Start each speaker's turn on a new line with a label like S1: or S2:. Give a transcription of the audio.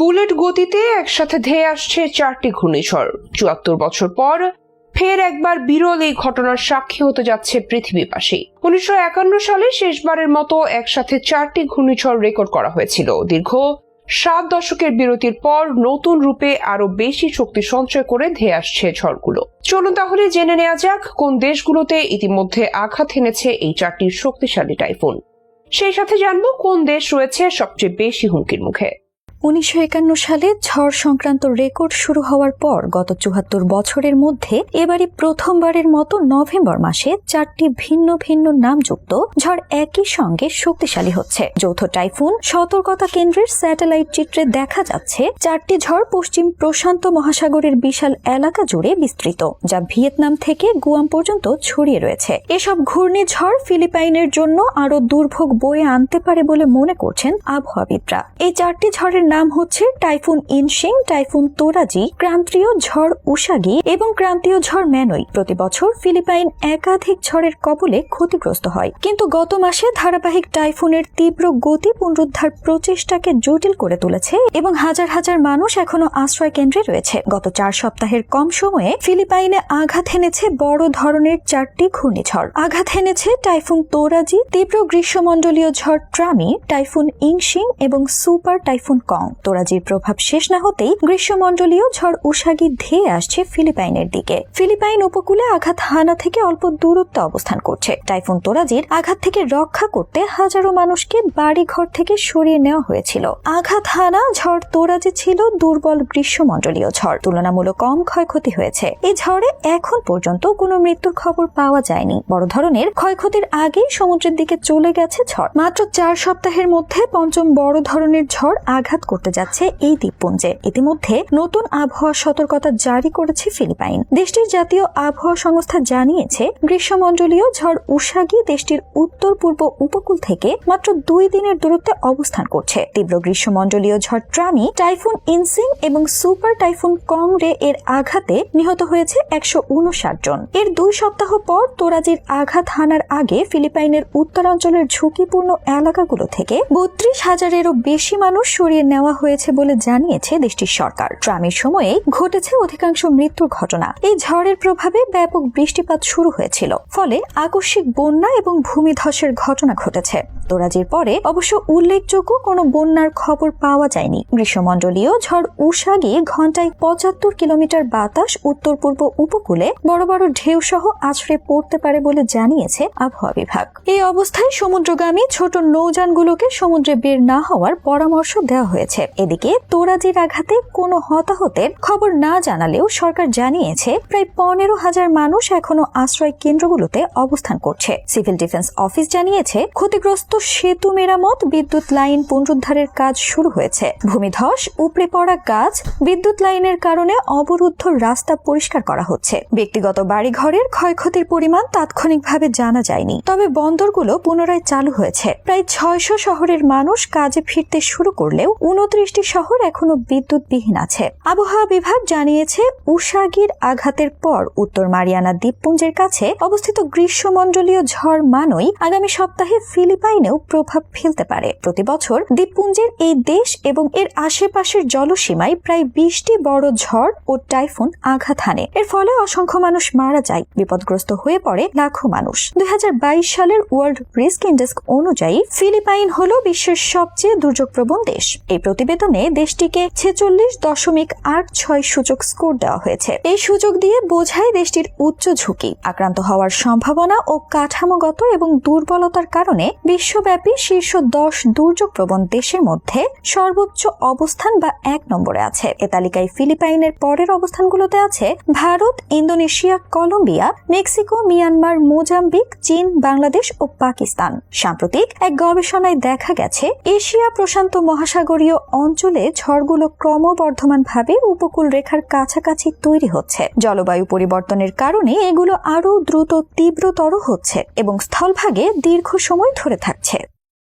S1: Bullet গতিতে একসাথে ধেয়ে আসছে চারটি ঘূর্ণিঝড়। চুয়াত্তর বছর পর ফের একবার বিরল এই ঘটনার সাক্ষী হতে যাচ্ছে পৃথিবীবাসী। উনিশশো একান্ন সালে শেষবারের মতো একসাথে চারটি ঘূর্ণিঝড় রেকর্ড করা হয়েছিল। দীর্ঘ সাত দশকের বিরতির পর নতুন রূপে আরও বেশি শক্তি সঞ্চয় করে ধেয়ে আসছে ঝড়গুলো। চলুন তাহলে জেনে নেওয়া যাক কোন দেশগুলোতে ইতিমধ্যে আঘাত এনেছে এই চারটি শক্তিশালী টাইফুন। সেই সাথে জানব কোন দেশ রয়েছে সবচেয়ে বেশি হুমকির মুখে।
S2: উনিশশো একান্ন সালে ঝড় সংক্রান্ত রেকর্ড শুরু হওয়ার পর গত চুয়াত্তর বছরের মধ্যে এবারই প্রথমবারের মতো নভেম্বর মাসে চারটি ভিন্ন ভিন্ন নামযুক্ত ঝড় একই সঙ্গে শক্তিশালী হচ্ছে। যৌথ টাইফুন সতর্কতা কেন্দ্রের স্যাটেলাইট চিত্রে দেখা যাচ্ছে চারটি ঝড় পশ্চিম প্রশান্ত মহাসাগরের বিশাল এলাকা জুড়ে বিস্তৃত, যা ভিয়েতনাম থেকে গুয়াম পর্যন্ত ছড়িয়ে রয়েছে। এসব ঘূর্ণিঝড় ফিলিপাইনের জন্য আরও দুর্ভোগ বয়ে আনতে পারে বলে মনে করছেন আবহাওয়াবিদরা। এই চারটি ঝড়ের নাম হচ্ছে টাইফুন ইনশিং টাইফুন তোরাজি, ক্রান্তীয় ঝড় উষাগি এবং ক্রান্তীয় ঝড় ম্যানই। প্রতি বছর ফিলিপাইন একাধিক ঝড়ের কবলে ক্ষতিগ্রস্ত হয়। কিন্তু গত মাসে ধারাবাহিক টাইফুনের তীব্র গতি পুনরুদ্ধার প্রচেষ্টাকে জটিল করে তুলেছে এবং হাজার হাজার মানুষ এখনও আশ্রয় কেন্দ্রে রয়েছে। গত চার সপ্তাহের কম সময়ে ফিলিপাইনে আঘাত এনেছে বড় ধরনের চারটি ঘূর্ণিঝড়। আঘাত এনেছে টাইফুন তোরাজি, তীব্র গ্রীষ্মমণ্ডলীয় ঝড় ট্রামি টাইফুন ইংশিং এবং সুপার টাইফুন কং। তোরাজির প্রভাব শেষ না হতেই গ্রীষ্মমণ্ডলীয় ঝড় উষাগি ধেয়ে আসছে ফিলিপাইনের দিকে। ফিলিপাইন উপকূলে আঘাত হানা থেকে অল্প দূরত্বে অবস্থান করছে। টাইফুন তোরাজির আঘাত থেকে রক্ষা করতে হাজারো মানুষকে বাড়ি ঘর থেকে সরিয়ে নেওয়া হয়েছিল। আঘাত হানা ঝড় তোরাজি ছিল দুর্বল গ্রীষ্মমণ্ডলীয় ঝড়। তুলনামূলক কম ক্ষয়ক্ষতি হয়েছে। এই ঝড়ে এখন পর্যন্ত কোনো মৃত্যুর খবর পাওয়া যায়নি। বড় ধরনের ক্ষয়ক্ষতির আগেই সমুদ্রের দিকে চলে গেছে ঝড়। মাত্র চার সপ্তাহের মধ্যে পঞ্চম বড় ধরনের ঝড় আঘাত করতে যাচ্ছে এই দ্বীপপুঞ্জে। ইতিমধ্যে নতুন আবহাওয়া সতর্কতা জারি করেছে ফিলিপাইন। দেশটির জাতীয় আবহাওয়া সংস্থা জানিয়েছে, গ্রীষ্মমণ্ডলীয় ঝড় উষাগি দেশটির উত্তর পূর্ব উপকূল থেকে মাত্র দুই দিনের দূরত্বে অবস্থান করছে। তীব্র গ্রীষ্মমণ্ডলীয় ঝড় ট্রামি টাইফুন ইনসিং এবং সুপার টাইফুন কং রে এর আঘাতে নিহত হয়েছে একশো উনষাট জন। এর দুই সপ্তাহ পর তোরাজির আঘাত হানার আগে ফিলিপাইনের উত্তরাঞ্চলের ঝুঁকিপূর্ণ এলাকাগুলো থেকে বত্রিশ হাজারেরও বেশি মানুষ সরিয়ে নেওয়া হয়েছে বলে জানিয়েছে দেশটির সরকার। ট্রামের সময়ে ঘটেছে অধিকাংশ মৃত্যুর ঘটনা। এই ঝড়ের প্রভাবে ব্যাপক বৃষ্টিপাত শুরু হয়েছিল। ফলে আকস্মিক বন্যা এবং ভূমিধসের ঘটনা ঘটেছে। তোরাজির পরে অবশ্য উল্লেখযোগ্য কোনো বন্যার খবর পাওয়া যায়নি। গ্রীষ্মমণ্ডলীয় ঝড় উষা গিয়ে ঘন্টায় পঁচাত্তর কিলোমিটার বাতাস উত্তর পূর্ব উপকূলে বড় বড় ঢেউ সহ আছড়ে পড়তে পারে বলে জানিয়েছে আবহাওয়া বিভাগ। এই অবস্থায় সমুদ্রগামী ছোট নৌযানগুলোকে সমুদ্রে বের না হওয়ার পরামর্শ দেওয়া হয়েছে। এদিকে তোরাজির আঘাতে কোনো হতাহতের খবর না জানালেও সরকার জানিয়েছে, প্রায় পনেরো হাজার মানুষ এখনও আশ্রয় কেন্দ্রগুলোতে অবস্থান করছে। সিভিল ডিফেন্স অফিস জানিয়েছে, ক্ষতিগ্রস্ত সেতু মেরামত, বিদ্যুৎ লাইন পুনরুদ্ধারের কাজ শুরু হয়েছে। ভূমিধস, উপড়ে পড়া গাছ, বিদ্যুৎ লাইনের কারণে অবরুদ্ধ রাস্তা পরিষ্কার করা হচ্ছে। ব্যক্তিগত বাড়িঘরের ক্ষয়ক্ষতির পরিমাণ তাৎক্ষণিকভাবে জানা যায়নি। তবে বন্দরগুলো পুনরায় চালু হয়েছে। প্রায় ছয়শো শহরের মানুষ কাজে ফিরতে শুরু করলেও উনত্রিশটি শহর এখনও বিদ্যুৎবিহীন আছে। আবহাওয়া বিভাগ জানিয়েছে উষাগির আঘাতের পর উত্তর মারিয়ানা দ্বীপপুঞ্জের কাছে অবস্থিত গ্রীষ্মমণ্ডলীয় ঝড় মানই আগামী সপ্তাহে ফিলিপাইনেও প্রভাব ফেলতে পারে। প্রতি বছর দ্বীপপুঞ্জের এই দেশ এবং এর আশেপাশের জলসীমায় প্রায় বিশটি বড় ঝড় ও টাইফুন আঘাত হানে। এর ফলে অসংখ্য মানুষ মারা যায়, বিপদগ্রস্ত হয়ে পড়ে লাখো মানুষ। দুই হাজার বাইশ সালের ওয়ার্ল্ড রিস্ক ইন্ডেক্স অনুযায়ী ফিলিপাইন হল বিশ্বের সবচেয়ে দুর্যোগপ্রবণ দেশ। এই প্রতিবেদনে দেশটিকে ছেচল্লিশ দশমিক আট ছয় সূচক স্কোর দেওয়া হয়েছে। এই সূচক দিয়ে বোঝায় দেশটির উচ্চ ঝুঁকি, আক্রান্ত হওয়ার সম্ভাবনা ও কাঠামোগত এবং দুর্বলতার কারণে বিশ্বব্যাপী শীর্ষ দশ দুর্যোগ প্রবণ দেশের মধ্যে সর্বোচ্চ অবস্থান বা এক নম্বরে আছে। এ তালিকায় ফিলিপাইনের পরের অবস্থানগুলোতে আছে Bharat, Indonesia, Colombia, Mexico, Myanmar, Mozambique, চীন, বাংলাদেশ ও পাকিস্তান। সাম্প্রতিক এক গবেষণায় দেখা গেছে, এশিয়া প্রশান্ত মহাসাগরীয় অঞ্চলে ঝড়গুলো ক্রমবর্ধমানভাবে উপকূল রেখার কাছাকাছি তৈরি হচ্ছে। জলবায়ু পরিবর্তনের কারণে এগুলো আরও দ্রুত তীব্রতর হচ্ছে এবং স্থলভাগে দীর্ঘ সময় ধরে থাকছে।